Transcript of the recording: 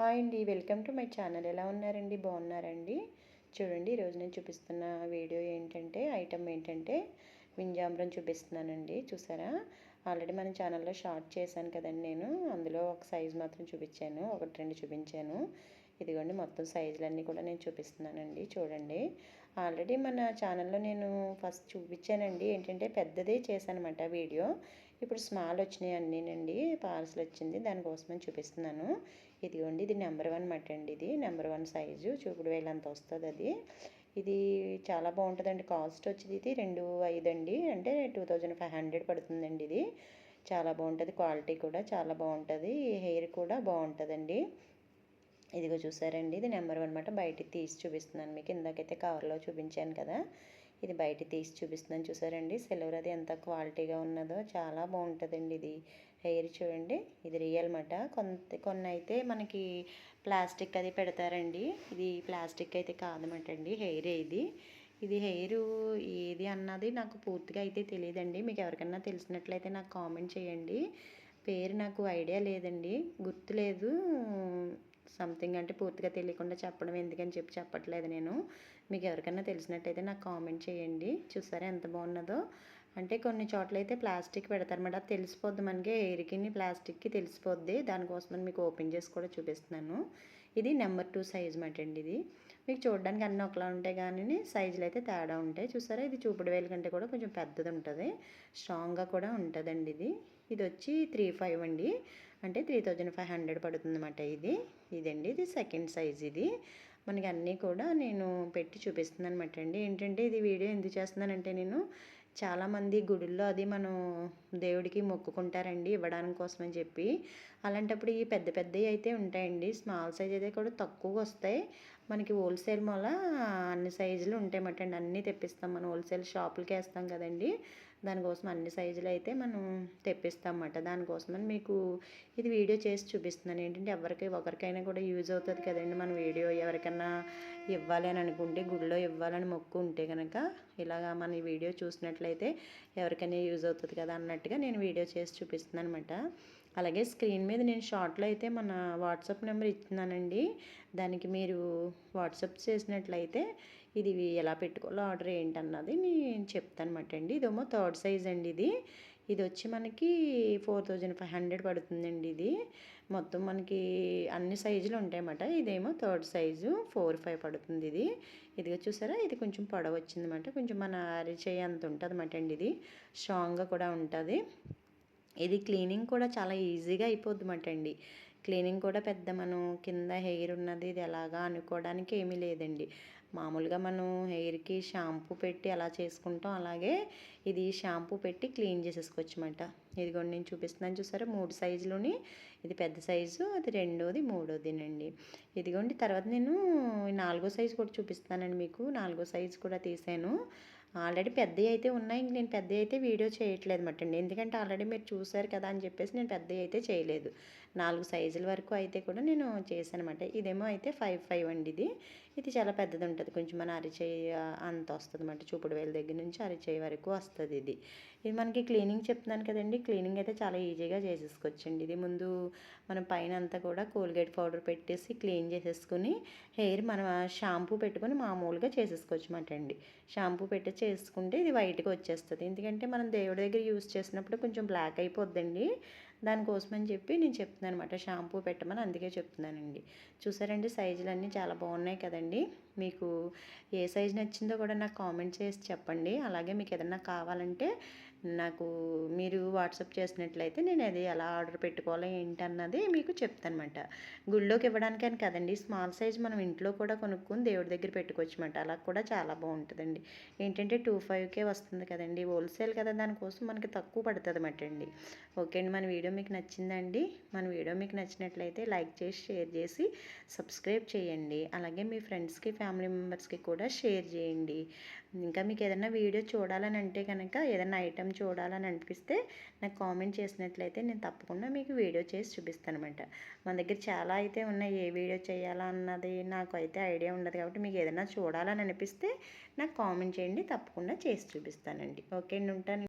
Hi అండి welcome to my channel. ఎలా ఉన్నారండి? బాగున్నారండి? చూడండి ఈరోజు నేను చూపిస్తున్న వీడియో ఏంటంటే ఐటమ్ ఏంటంటే వింజాంబరం చూపిస్తున్నానండి. చూసారా? ఆల్రెడీ మన ఛానల్లో షార్ట్ చేశాను కదండి నేను. అందులో ఒక సైజు మాత్రం చూపించాను. ఒకటి రెండు చూపించాను. ఇదిగోండి మొత్తం సైజులన్నీ కూడా నేను చూపిస్తున్నానండి. చూడండి. ఆల్రెడీ మన ఛానల్లో నేను ఫస్ట్ చూపించానండి. ఏంటంటే పెద్దదే చేశానమాట వీడియో. ఇప్పుడు స్మాల్ వచ్చినాయి అన్నీనండి పార్సల్ వచ్చింది దానికోసమని చూపిస్తున్నాను. ఇదిగోండి ఇది నెంబర్ వన్ మట్ అండి ఇది. నెంబర్ వన్ సైజు చూపుడు వేలంత వస్తుంది అది. ఇది చాలా బాగుంటుందండి. కాస్ట్ వచ్చేది ఇది రెండు ఐదు అండి. అంటే టూ థౌజండ్ ఫైవ్ హండ్రెడ్ పడుతుందండి ఇది. చాలా బాగుంటుంది. క్వాలిటీ కూడా చాలా బాగుంటుంది. హెయిర్ కూడా బాగుంటుందండి. ఇదిగో చూసారండి ఇది నెంబర్ వన్ అనమాట బయటికి తీసి చూపిస్తున్నాను మీకు. ఇందాకైతే కవర్లో చూపించాను కదా. ఇది బయట తీసి చూపిస్తున్నాను చూసారండి. సిల్వర్ అది ఎంత క్వాలిటీగా ఉన్నదో చాలా బాగుంటుందండి ఇది. హెయిర్ చూడండి ఇది రియల్ మాట. కొంత కొన్ని అయితే మనకి ప్లాస్టిక్ అది పెడతారండి. ఇది ప్లాస్టిక్ అయితే కాదన్నమాట అండి హెయిర్ ఇది. ఇది హెయిర్ ఏది అన్నది నాకు పూర్తిగా అయితే తెలియదండి. మీకు ఎవరికైనా తెలిసినట్లయితే నాకు కామెంట్ చేయండి. పేరు నాకు ఐడియా లేదండి. గుర్తులేదు. సంథింగ్ అంటే పూర్తిగా తెలియకుండా చెప్పడం ఎందుకని చెప్పి చెప్పట్లేదు నేను. మీకు ఎవరికైనా తెలిసినట్టయితే నాకు కామెంట్ చేయండి. చూసారా ఎంత బాగున్నదో. అంటే కొన్ని చోట్ల అయితే ప్లాస్టిక్ పెడతారన్నమాట. అది తెలిసిపోద్ది మనకి. ఎయిర్కి ప్లాస్టిక్కి తెలిసిపోద్ది. దానికోసం మీకు ఓపెన్ చేసి కూడా చూపిస్తున్నాను. ఇది నెంబర్ టూ సైజ్ మాట అండి ఇది. మీకు చూడడానికి అన్నీ ఒకలా ఉంటాయి కానీ సైజులు అయితే తేడా ఉంటాయి. చూసారా? ఇది చూపుడు వేలు కంటే కూడా కొంచెం పెద్దది ఉంటుంది. స్ట్రాంగ్గా కూడా ఉంటుందండి ఇది. ఇది వచ్చి త్రీ ఫైవ్ అండి. అంటే త్రీ థౌజండ్ ఫైవ్ హండ్రెడ్ పడుతుంది అన్నమాట ఇది. ఇదండి ఇది సెకండ్ సైజ్ ఇది. మనకి అన్నీ కూడా నేను పెట్టి చూపిస్తున్నాను అనమాట అండి. ఏంటంటే ఇది వీడియో ఎందుకు చేస్తున్నానంటే నేను చాలామంది గుడుల్లో అది మనం దేవుడికి మొక్కుకుంటారండి ఇవ్వడానికి కోసం అని చెప్పి. అలాంటప్పుడు ఈ పెద్ద పెద్దవి అయితే ఉంటాయండి. స్మాల్ సైజ్ అయితే కూడా తక్కువగా వస్తాయి. మనకి హోల్సేల్ మూల అన్ని సైజులు ఉంటాయన్నమాట అండి. అన్నీ తెప్పిస్తాం మనం. హోల్సేల్ షాపులకి వేస్తాం కదండి. దానికోసం అన్ని సైజులు అయితే మనం తెప్పిస్తాం దానికోసం దానికోసమని మీకు ఇది వీడియో చేసి చూపిస్తున్నాను. ఏంటంటే ఎవరికి ఒకరికైనా కూడా యూజ్ అవుతుంది కదండి మన వీడియో. ఎవరికైనా ఇవ్వాలి అని అనుకుంటే గుడిలో ఇవ్వాలని మొక్కు ఉంటే కనుక ఇలాగా మన వీడియో చూసినట్లయితే ఎవరికైనా యూజ్ అవుతుంది కదా అన్నట్టుగా నేను వీడియో చేసి చూపిస్తున్నాను అనమాట అలాగే స్క్రీన్ మీద నేను షార్ట్లో అయితే మన వాట్సాప్ నెంబర్ ఇస్తున్నానండి. దానికి మీరు వాట్సాప్ చేసినట్లయితే ఇది ఎలా పెట్టుకోవాలో ఆర్డర్ ఏంటన్నది నేను చెప్తాను అండి. ఇదేమో థర్డ్ సైజ్ అండి ఇది. ఇది వచ్చి మనకి ఫోర్ థౌజండ్ ఫైవ్ హండ్రెడ్ పడుతుందండి ఇది. మొత్తం మనకి అన్ని సైజులు ఉంటాయన్నమాట ఇదేమో థర్డ్ సైజు ఫోర్ ఫైవ్ పడుతుంది ఇది. ఇదిగా చూసారా? ఇది కొంచెం పొడవ వచ్చిందన్నమాట కొంచెం మన అరిచేయి అంత ఉంటుంది అన్నమాట అండి ఇది. స్ట్రాంగ్గా కూడా ఉంటుంది. ఇది క్లీనింగ్ కూడా చాలా ఈజీగా అయిపోద్ది అండి. క్లీనింగ్ కూడా పెద్ద మనం కింద హెయిర్ ఉన్నది ఇది ఎలాగా అనుకోవడానికి ఏమీ లేదండి. మామూలుగా మనం హెయిర్కి షాంపూ పెట్టి అలా చేసుకుంటాం. అలాగే ఇది షాంపూ పెట్టి క్లీన్ చేసేసుకోవచ్చమాట అనమాట ఇదిగోండి నేను చూపిస్తున్నాను చూసారా? మూడు సైజులోని ఇది పెద్ద సైజు అది రెండోది మూడోదినండి. ఇదిగోండి తర్వాత నేను నాలుగో సైజు కూడా చూపిస్తానండి మీకు. నాలుగో సైజు కూడా తీసాను. ఆల్రెడీ పెద్దవి అయితే ఉన్నాయి. నేను పెద్దవి అయితే వీడియో చేయట్లేదు అనమాట అండి. ఎందుకంటే ఆల్రెడీ మీరు చూసారు కదా అని చెప్పేసి నేను పెద్దవి అయితే చేయలేదు. నాలుగు సైజుల వరకు అయితే కూడా నేను చేశాను అనమాట ఇదేమో అయితే ఫైవ్ ఫైవ్ అండి ఇది. ఇది చాలా పెద్దది ఉంటుంది. కొంచెం మన అరిచేయి అంత వస్తుంది అనమాట చూపుడు వేల దగ్గర నుంచి అరిచేయి వరకు వస్తుంది ఇది. ఇది మనకి క్లీనింగ్ చెప్తున్నాను కదండి. క్లీనింగ్ అయితే చాలా ఈజీగా చేసేసుకోవచ్చండి. ఇది ముందు మనం పైన అంతా కూడా కోల్గేట్ పౌడర్ పెట్టేసి క్లీన్ చేసేసుకుని హెయిర్ మనం షాంపూ పెట్టుకొని మామూలుగా చేసేసుకోవచ్చు అనమాట అండి. షాంపూ పెట్టి చేసుకుంటే ఇది వైట్గా వచ్చేస్తుంది. ఎందుకంటే మనం దేవుడి దగ్గర యూస్ చేసినప్పుడు కొంచెం బ్లాక్ అయిపోద్దండి. దానికోసమని చెప్పి నేను చెప్తున్నాను అనమాట షాంపూ పెట్టమని అందుకే చెప్తున్నానండి. చూసారండి సైజులు అన్నీ చాలా బాగున్నాయి కదండి. మీకు ఏ సైజు నచ్చిందో కూడా నాకు కామెంట్ చేసి చెప్పండి. అలాగే మీకు ఏదన్నా కావాలంటే నాకు మీరు వాట్సాప్ చేసినట్లయితే నేను అది ఎలా ఆర్డర్ పెట్టుకోవాలో ఏంటన్నది మీకు చెప్తానమాట గుళ్ళోకి ఇవ్వడానికి అని కదండి స్మాల్ సైజ్ మనం ఇంట్లో కూడా కొనుక్కొని దేవుడి దగ్గర పెట్టుకోవచ్చు అనమాట అలా కూడా చాలా బాగుంటుందండి. ఏంటంటే టూ ఫైవ్కే వస్తుంది కదండి. హోల్సేల్ కదా దానికోసం మనకి తక్కువ పడుతుంది అన్నమాట అండి. ఓకే అండి మన వీడియో మీకు నచ్చిందండి మన వీడియో మీకు నచ్చినట్లయితే లైక్ చేసి షేర్ చేసి సబ్స్క్రైబ్ చేయండి. అలాగే మీ ఫ్రెండ్స్కి ఫ్యామిలీ మెంబర్స్కి కూడా షేర్ చేయండి. ఇంకా మీకు ఏదైనా వీడియో చూడాలని అంటే కనుక ఏదైనా ఐటెం చూడాలని అనిపిస్తే నాకు కామెంట్ చేసినట్లయితే నేను తప్పకుండా మీకు వీడియో చేసి చూపిస్తాను అనమాట మన దగ్గర చాలా అయితే ఉన్నాయి ఏ వీడియో చేయాలా అన్నది నాకు అయితే ఐడియా ఉండదు కాబట్టి మీకు ఏదైనా చూడాలని అనిపిస్తే నాకు కామెంట్ చేయండి తప్పకుండా చేసి చూపిస్తానండి. ఓకే అండి ఉంటాను.